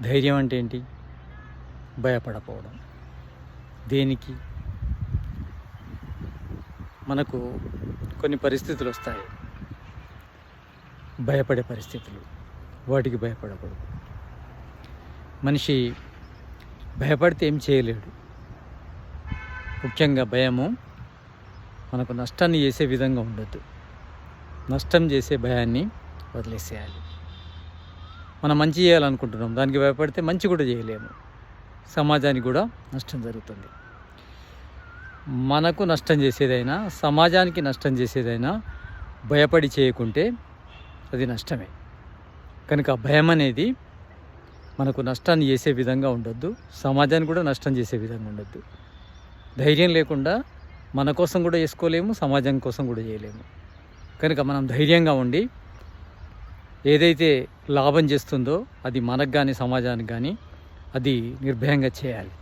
ధైర్యం అంటే ఏంటి? భయపడకపోవడం. దేనికి? మనకు కొన్ని పరిస్థితులు వస్తాయి. భయపడే పరిస్థితులు. వాటికి భయపడకూడదు. మనిషి భయపడితే ఏం చేయలేడు. ముఖ్యంగా భయము మనకు నష్టాన్ని చేసే విధంగా ఉండొద్దు. నష్టం చేసే భయాన్ని వదిలేసేయాలి. మనం మంచి చేయాలనుకుంటున్నాం. దానికి భయపడితే మంచి కూడా చేయలేము. సమాజానికి కూడా నష్టం జరుగుతుంది. మనకు నష్టం చేసేదైనా సమాజానికి నష్టం చేసేదైనా భయపడి చేయకుంటే అది నష్టమే. కనుక భయం అనేది మనకు నష్టాన్ని చేసే విధంగా ఉండొద్దు. సమాజానికి కూడా నష్టం చేసే విధంగా ఉండొద్దు. ధైర్యం లేకుండా మన కోసం కూడా చేసుకోలేము సమాజం కోసం కూడా చేయలేము. కనుక మనం ధైర్యంగా ఉండి ఏదైతే లాభం చేస్తుందో అది మనకు కానీ సమాజానికి కానీ అది నిర్భయంగా చేయాలి.